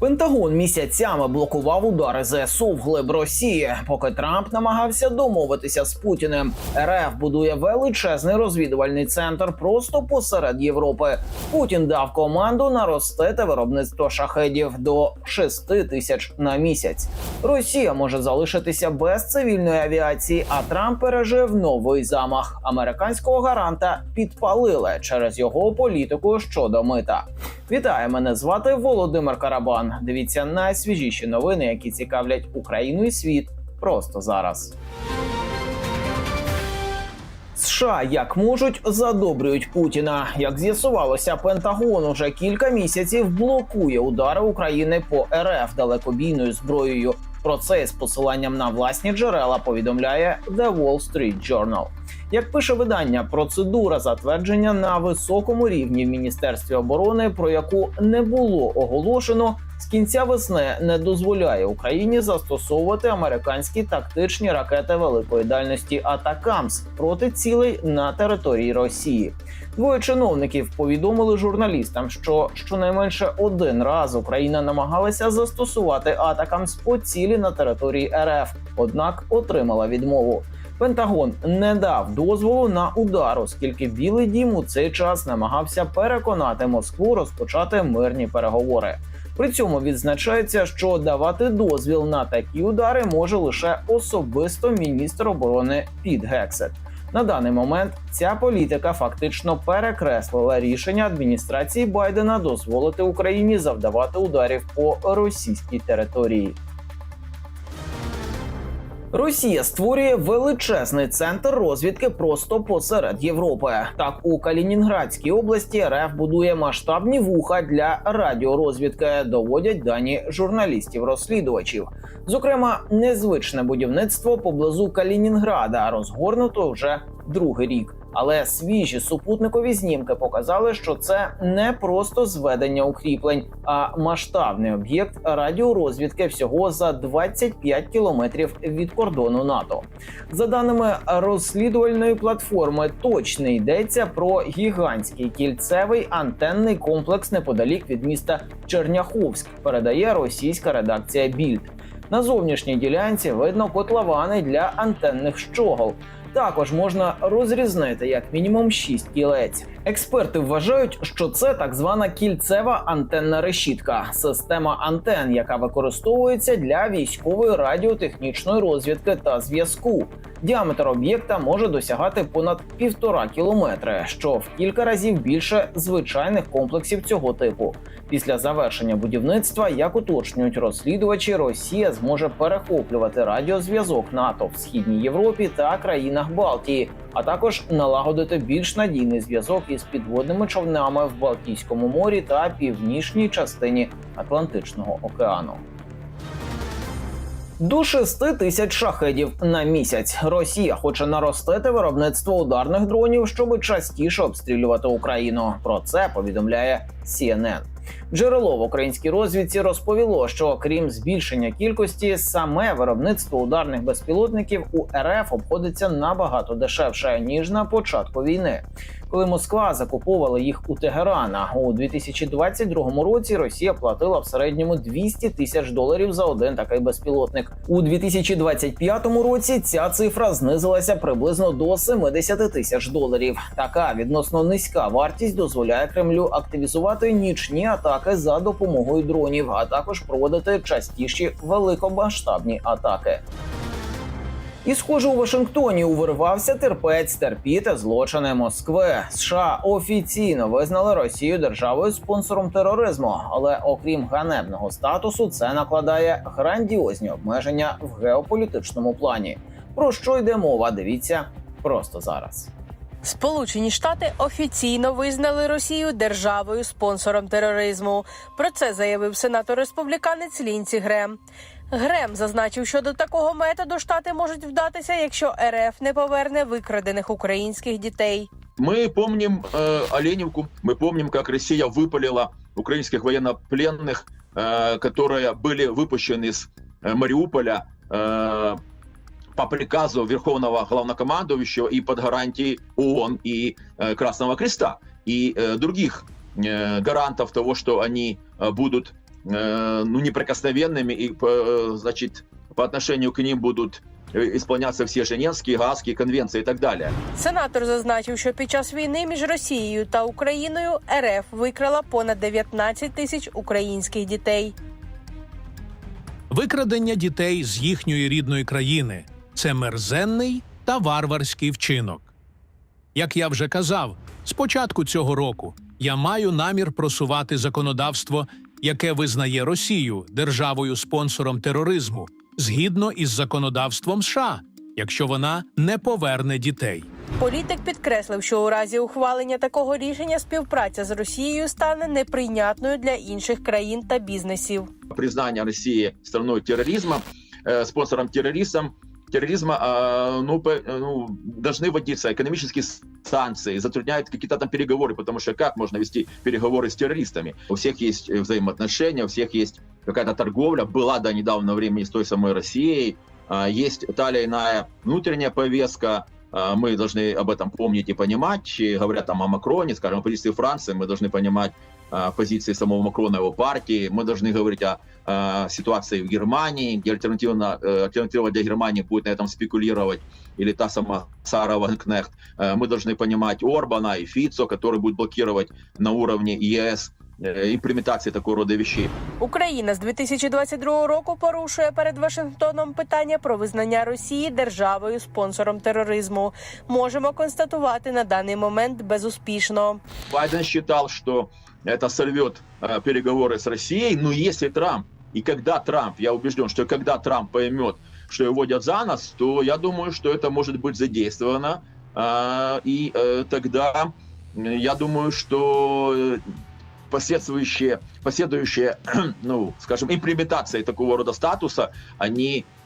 Пентагон місяцями блокував удари ЗСУ вглиб Росії, поки Трамп намагався домовитися з Путіним. РФ будує величезний розвідувальний центр просто посеред Європи. Путін дав команду наростити виробництво шахедів до 6 тисяч на місяць. Росія може залишитися без цивільної авіації, а Трамп пережив новий замах. Американського гаранта підпалили через його політику щодо мита. Вітаю, мене звати Володимир Карабан. Дивіться найсвіжіші новини, які цікавлять Україну і світ просто зараз. США як можуть задобрюють Путіна. Як з'ясувалося, Пентагон уже кілька місяців блокує удари України по РФ далекобійною зброєю. Про це з посиланням на власні джерела повідомляє The Wall Street Journal. Як пише видання, процедура затвердження на високому рівні в міністерстві оборони, про яку не було оголошено, з кінця весни не дозволяє Україні застосовувати американські тактичні ракети великої дальності Атакамс проти цілей на території Росії. Двоє чиновників повідомили журналістам, що щонайменше один раз Україна намагалася застосувати Атакамс по цілі на території РФ, однак отримала відмову. Пентагон не дав дозволу на удар, оскільки Білий Дім у цей час намагався переконати Москву розпочати мирні переговори. При цьому відзначається, що давати дозвіл на такі удари може лише особисто міністр оборони Піт Гексет. На даний момент ця політика фактично перекреслила рішення адміністрації Байдена дозволити Україні завдавати ударів по російській території. Росія створює величезний центр розвідки просто посеред Європи. Так у Калінінградській області РФ будує масштабні вуха для радіорозвідки, доводять дані журналістів-розслідувачів. Зокрема, незвичне будівництво поблизу Калінінграда розгорнуто вже другий рік. Але свіжі супутникові знімки показали, що це не просто зведення укріплень, а масштабний об'єкт радіорозвідки всього за 25 кілометрів від кордону НАТО. За даними розслідувальної платформи, точно йдеться про гігантський кільцевий антенний комплекс неподалік від міста Черняховськ. Передає російська редакція Більд. На зовнішній ділянці видно котловани для антенних щогол. Також можна розрізнити як мінімум 6 кілець. Експерти вважають, що це так звана кільцева антенна решітка, система антен, яка використовується для військової радіотехнічної розвідки та зв'язку. Діаметр об'єкта може досягати понад півтора кілометри, що в кілька разів більше звичайних комплексів цього типу. Після завершення будівництва, як уточнюють розслідувачі, Росія зможе перехоплювати радіозв'язок НАТО в східній Європі та країнах Балтії, а також налагодити більш надійний зв'язок із підводними човнами в Балтійському морі та північній частині Атлантичного океану. До 6 тисяч шахедів на місяць Росія хоче наростити виробництво ударних дронів, щоб частіше обстрілювати Україну. Про це повідомляє CNN. Джерело в українській розвідці розповіло, що крім збільшення кількості, саме виробництво ударних безпілотників у РФ обходиться набагато дешевше ніж на початку війни. Коли Москва закуповувала їх у Тегерана у 2022 році, Росія платила в середньому 200 тисяч доларів за один такий безпілотник. У 2025 році ця цифра знизилася приблизно до 70 тисяч доларів. Така відносно низька вартість дозволяє Кремлю активізувати нічні атаки за допомогою дронів, а також проводити частіші великомасштабні атаки. І, схоже, у Вашингтоні увирвався терпець терпіти злочини Москви. США офіційно визнали Росію державою спонсором тероризму, але окрім ганебного статусу, це накладає грандіозні обмеження в геополітичному плані. Про що йде мова? Дивіться просто зараз. Сполучені Штати офіційно визнали Росію державою спонсором тероризму. Про це заявив сенатор республіканець Лінці Грем. Грем зазначив, що до такого методу штати можуть вдатися, якщо РФ не поверне викрадених українських дітей. Мы помним э, Оленевку, мы помним, как Россия выпалила украинских военнопленных, э, которые были выпущены из э, Мариуполя э, по приказу Верховного Главнокомандующего и под гарантией ООН и э, Красного Креста и э, других э, гарантов того, что они э, будут э, ну, неприкосновенными, и, э, значит, по отношению к ним будут э, исполняться все Женевские, Гаагские конвенции и так далее. Сенатор зазначив, що під час війни між Росією та Україною РФ викрала понад 19 тисяч українських дітей. Викрадення дітей з їхньої рідної країни це мерзенний та варварський вчинок. Як я вже казав, з початку цього року я маю намір просувати законодавство, яке визнає Росію державою спонсором тероризму, згідно із законодавством США, якщо вона не поверне дітей. Політик підкреслив, що у разі ухвалення такого рішення співпраця з Росією стане неприйнятною для інших країн та бізнесів. Признание России страной терроризма, э, спонсором террористам, терроризма, э, ну, ну, должны вводиться экономические санкции, затрудняют какие-то там переговоры, потому что как можно вести переговоры с террористами? У всех есть э, взаимоотношения, у всех есть какая-то торговля, была до недавнего времени с той самой Россией, А, есть та или иная внутренняя повестка, А, мы должны об этом помнить и понимать. И говорят там о Макроне, скажем, о позиции Франции, мы должны понимать а, позиции самого Макрона, его партии. Мы должны говорить о, а, ситуации в Германии, где альтернативно, э, альтернатива для Германии будет на этом спекулировать, или та сама Сара Ванкнехт. Э, Мы должны понимать Орбана и Фицо, который будет блокировать на уровне ЕС э, имплементации такого рода вещей. Україна з 2022 року порушує перед Вашингтоном питання про визнання Росії державою спонсором тероризму. Можемо констатувати на даний момент безуспішно. Байден считал, что это сорвет э, переговоры с Россией, но если Трамп, и когда Трамп, я убежден, что когда Трамп поймет, что его водят за нос, то я думаю, что это может быть задействовано, А, и э, тогда э, я думаю, что э, последующие, последующие, ну, скажем, имплементации такого рода статуса, они э,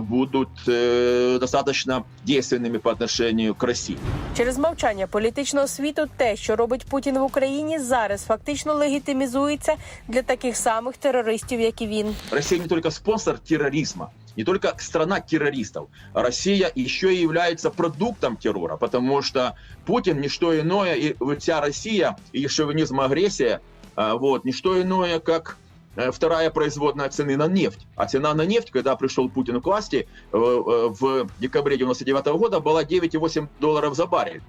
будут э, достаточно действенными по отношению к России. Через мовчання політичного світу, те, що робить Путін в Україні, зараз фактично легітимізується для таких самих терористів, як і він. Россия не только спонсор терроризма, не только страна террористов, а Россия еще и является продуктом террора, потому что Путин не что иное, и вся Россия, и шовинизм, и агрессия, а, вот, не что иное, как э, вторая производная цены на нефть. А цена на нефть, когда пришел Путин к власти э, э, в декабре 99 года, была 9,8 долларов за баррель.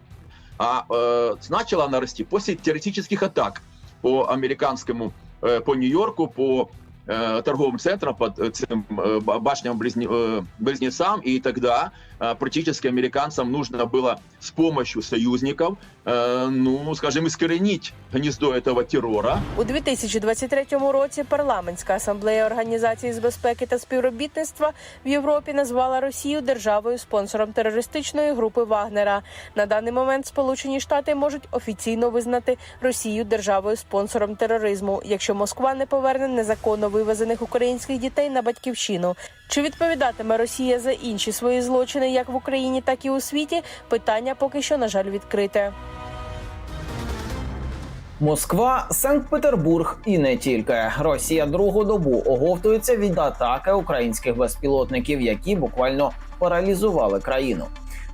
А э, начала она расти после террористических атак по американскому, э, по Нью-Йорку, по э, торговым центрам, под э, цим, э, ба- башням близне- э, близнецам, и тогда э, практически американцам нужно было с помощью союзников, э, ну, скажем, искоренить гнездо этого террора. У 2023 році парламентська асамблея організації з безпеки та співробітництва в Європі назвала Росію державою спонсором терористичної групи Вагнера. На даний момент Сполучені Штати можуть офіційно визнати Росію державою спонсором тероризму, якщо Москва не поверне незаконно вивезених українських дітей на батьківщину. Чи відповідатиме Росія за інші свої злочини як в Україні, так і у світі? Питання поки що на жаль відкрите. Москва, Санкт-Петербург і не тільки Росія другу добу оговтується від атаки українських безпілотників, які буквально паралізували країну.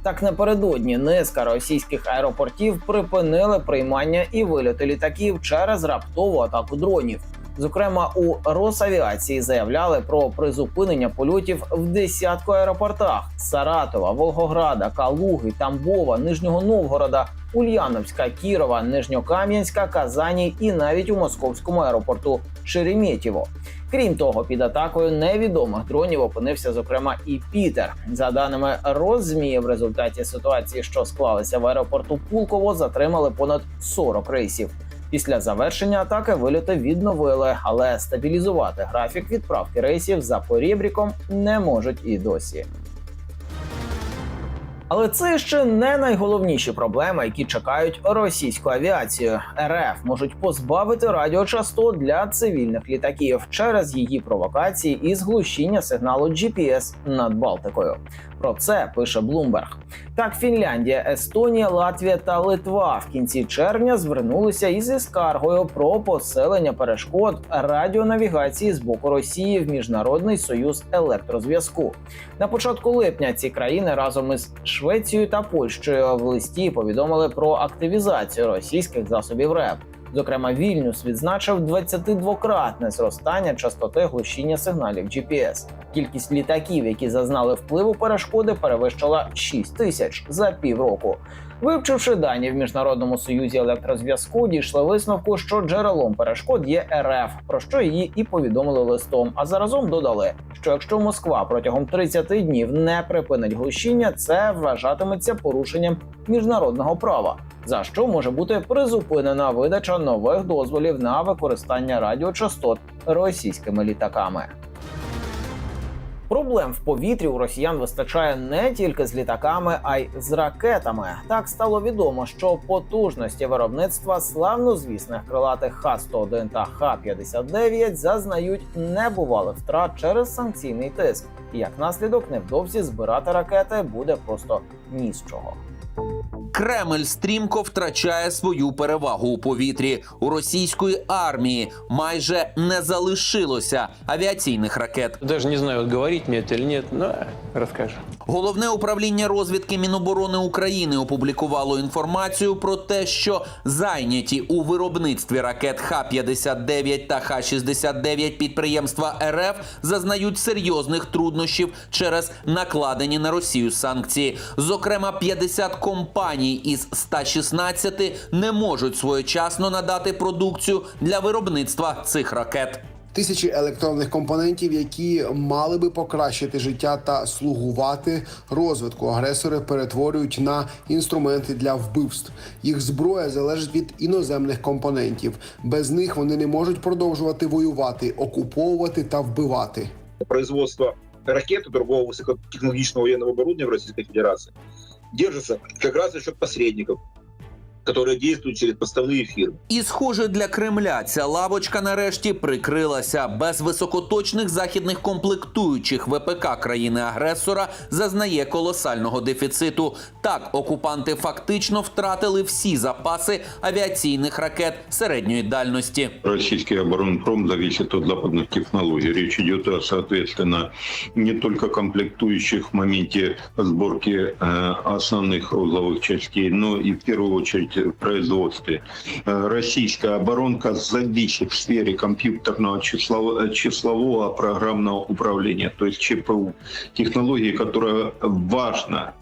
Так напередодні низка російських аеропортів припинили приймання і вильоти літаків через раптову атаку дронів. Зокрема, у Росавіації заявляли про призупинення польотів в десятку аеропортах Саратова, Волгограда, Калуги, Тамбова, Нижнього Новгорода, Ульяновська, Кірова, Нижньокам'янська, Казані і навіть у московському аеропорту Шереметьєво. Крім того, під атакою невідомих дронів опинився зокрема і Пітер. За даними Розмі, в результаті ситуації, що склалися в аеропорту Пулково, затримали понад 40 рейсів. Після завершення атаки вильоти відновили, але стабілізувати графік відправки рейсів за порібріком не можуть і досі. Але це ще не найголовніші проблеми, які чекають російську авіацію. РФ можуть позбавити радіочастот для цивільних літаків через її провокації і зглушіння сигналу GPS над Балтикою. Про це пише Bloomberg. Так, Фінляндія, Естонія, Латвія та Литва в кінці червня звернулися із скаргою про посилення перешкод радіонавігації з боку Росії в міжнародний союз електрозв'язку. На початку липня ці країни разом із Швецією та Польщею в листі повідомили про активізацію російських засобів РЕП. Зокрема, Вільнюс відзначив 22-кратне зростання частоти глушіння сигналів GPS. Кількість літаків, які зазнали впливу перешкоди, перевищила 6 тисяч за півроку. Вивчивши дані в міжнародному союзі електрозв'язку, дійшли висновку, що джерелом перешкод є РФ, про що її і повідомили листом. А заразом додали, що якщо Москва протягом 30 днів не припинить глушіння, це вважатиметься порушенням міжнародного права, за що може бути призупинена видача нових дозволів на використання радіочастот російськими літаками. Проблем в повітрі у росіян вистачає не тільки з літаками, а й з ракетами. Так стало відомо, що потужності виробництва славнозвісних крилатих Х-101 та Х-59 зазнають небувалих втрат через санкційний тиск. Як наслідок, невдовзі збирати ракети буде просто ні з чого. Кремль стрімко втрачає свою перевагу у повітрі. У російської армії майже не залишилося авіаційних ракет. Даже не знаю, говорить это или нет, но э, расскажу. Головне управління розвідки Міноборони України опублікувало інформацію про те, що зайняті у виробництві ракет Х-59 та Х-69 підприємства РФ зазнають серйозних труднощів через накладені на Росію санкції. Зокрема, 50 компаній із 116 не можуть своєчасно надати продукцію для виробництва цих ракет. Тисячі електронних компонентів, які мали би покращити життя та слугувати розвитку. Агресори перетворюють на інструменти для вбивств. Їх зброя залежить від іноземних компонентів. Без них вони не можуть продовжувати воювати, окуповувати та вбивати. производство ракет другого высокотехнологичного военного оборудования в Российской Федерации держится как раз за счет посредников, которые действуют через поставные фирмы. І, схоже, для Кремля ця лавочка нарешті прикрилася. Без високоточних західних комплектуючих ВПК країни-агресора зазнає колосального дефіциту. Так, окупанти фактично втратили всі запаси авіаційних ракет середньої дальності. Российский оборонпром зависит от западных технологий. Речь идет, о, соответственно, не только комплектующих в моменте сборки э, основных узловых частей, но и в первую очередь в производстве. Э, российская оборонка зависит в сфере компьютерного число- числового программного управления, то есть ЧПУ, технологии, которая важна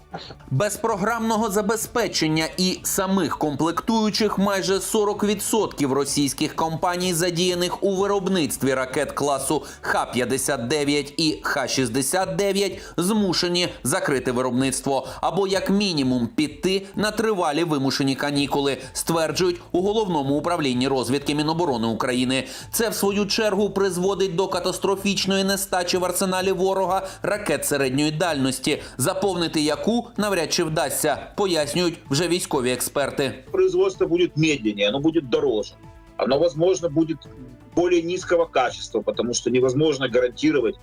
Без програмного забезпечення і самих комплектуючих майже 40% російських компаній, задіяних у виробництві ракет класу Х-59 і Х-69, змушені закрити виробництво або як мінімум піти на тривалі вимушені канікули, стверджують у головному управлінні розвідки Міноборони України. Це в свою чергу призводить до катастрофічної нестачі в арсеналі ворога ракет середньої дальності, заповнити яку навряд чи вдасться, пояснюють вже військові експерти. Производство буде медленнее, оно буде дороже. Оно, возможно, буде более низкого качества, потому что невозможно гарантировать,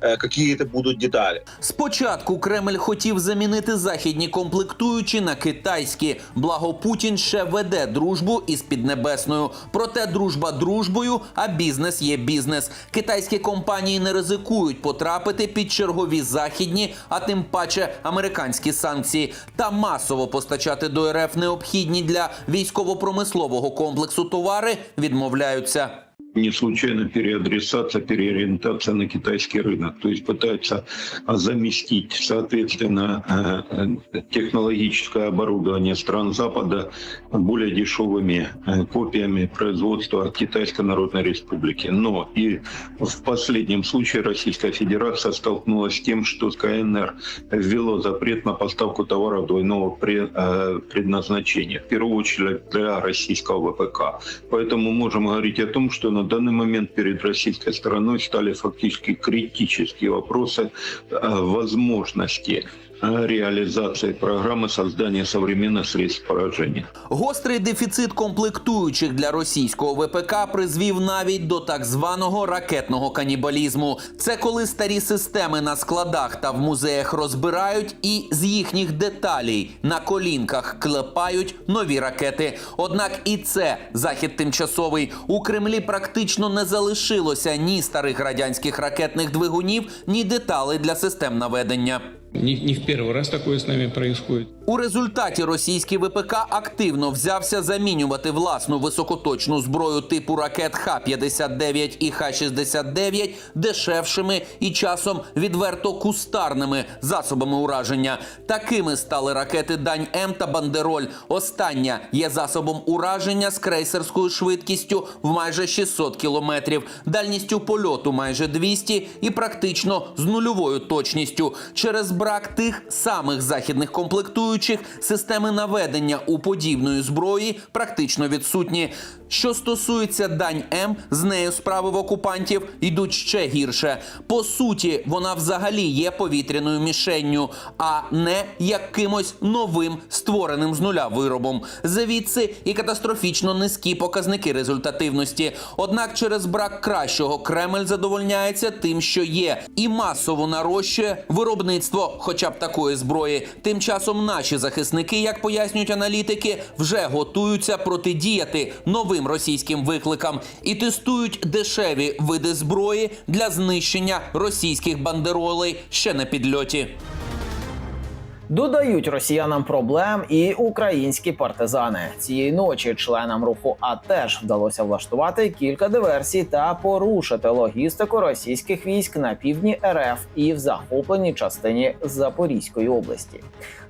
э, какие это будут детали. Спочатку Кремль хотів замінити західні комплектуючі на китайські. Благо Путін ще веде дружбу із Піднебесною. Проте дружба дружбою, а бізнес є бізнес. Китайські компанії не ризикують потрапити під чергові західні, а тим паче американські санкції, та масово постачати до РФ необхідні для військово-промислового комплексу товари відмовляються. Не случайно переадресация, переориентация на китайский рынок. То есть пытаются а, заместить, соответственно, э, э, технологическое оборудование стран Запада более дешевыми э, копиями производства Китайской Народной Республики. Но и в последнем случае Российская Федерация столкнулась с тем, что КНР ввело запрет на поставку товаров двойного пре- предназначения, в первую очередь для российского ВПК. Поэтому можем говорить о том, что на данный момент перед российской стороной стали фактически критические вопросы э, возможности э, реализации программы создания современных средств поражения. Гострий дефіцит комплектуючих для російського ВПК призвів навіть до так званого ракетного канібалізму. Це коли старі системи на складах та в музеях розбирають і з їхніх деталей на колінках клепають нові ракети. Однак і це захід тимчасовий. У Кремлі практично не залишилося ні старих радянських ракетних двигунів, ні деталей для систем наведення. Не, не в первый раз такое с нами происходит. У результаті російський ВПК активно взявся замінювати власну високоточну зброю типу ракет Х-59 і Х-69 дешевшими і часом відверто кустарними засобами ураження. Такими стали ракети Дань М та Бандероль. Остання є засобом ураження з крейсерською швидкістю в майже 600 кілометрів, дальністю польоту майже 200 і практично з нульовою точністю. Через брак тих самих західних комплектуючих системи наведення у подібної зброї практично відсутні. Що стосується дань М, з нею справи в окупантів йдуть ще гірше. По суті, вона взагалі є повітряною мішенню, а не якимось новим створеним з нуля виробом. Звідси і катастрофічно низькі показники результативності. Однак через брак кращого Кремль задовольняється тим, що є, і масово нарощує виробництво, хоча б такої зброї. Тим часом наші захисники, як пояснюють аналітики, вже готуються протидіяти новим російським викликам і тестують дешеві види зброї для знищення російських бандеролей ще на підльоті. Додають росіянам проблем і українські партизани. Цієї ночі членам руху А теж вдалося влаштувати кілька диверсій та порушити логістику російських військ на півдні РФ і в захопленій частині Запорізької області.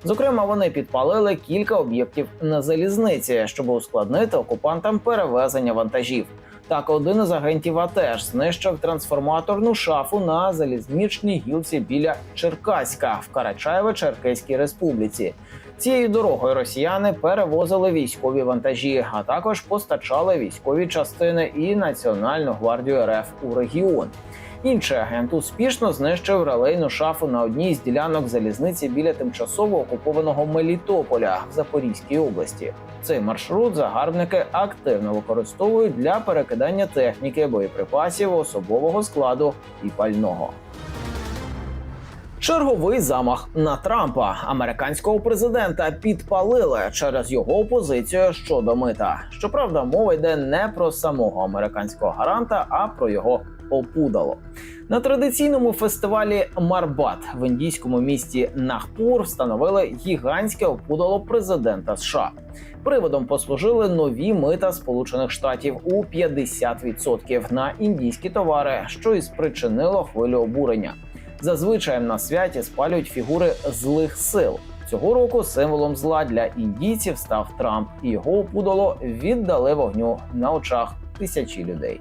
Зокрема, вони підпалили кілька об'єктів на залізниці, щоб ускладнити окупантам перевезення вантажів. Так, один із агентів АТЕШ знищив трансформаторну шафу на залізничній гілці біля Черкаська в Карачаєво-Черкеській республіці. Цією дорогою росіяни перевозили військові вантажі, а також постачали військові частини і Національну гвардію РФ у регіон. Інший агент успішно знищив релейну шафу на одній з ділянок залізниці біля тимчасово окупованого Мелітополя в Запорізькій області. Цей маршрут загарбники активно використовують для перекидання техніки, боєприпасів, особового складу і пального. Черговий замах на Трампа американського президента підпалили через його позицію щодо мита. Щоправда, мова йде не про самого американського гаранта, а про його опудало. На традиційному фестивалі Марбат в індійському місті Нахпур встановили гігантське опудало президента США. Приводом послужили нові мита Сполучених Штатів у 50% на індійські товари, що і спричинило хвилю обурення. Зазвичай на святі спалюють фігури злих сил. Цього року символом зла для індійців став Трамп, і його опудало віддали вогню на очах тисячі людей.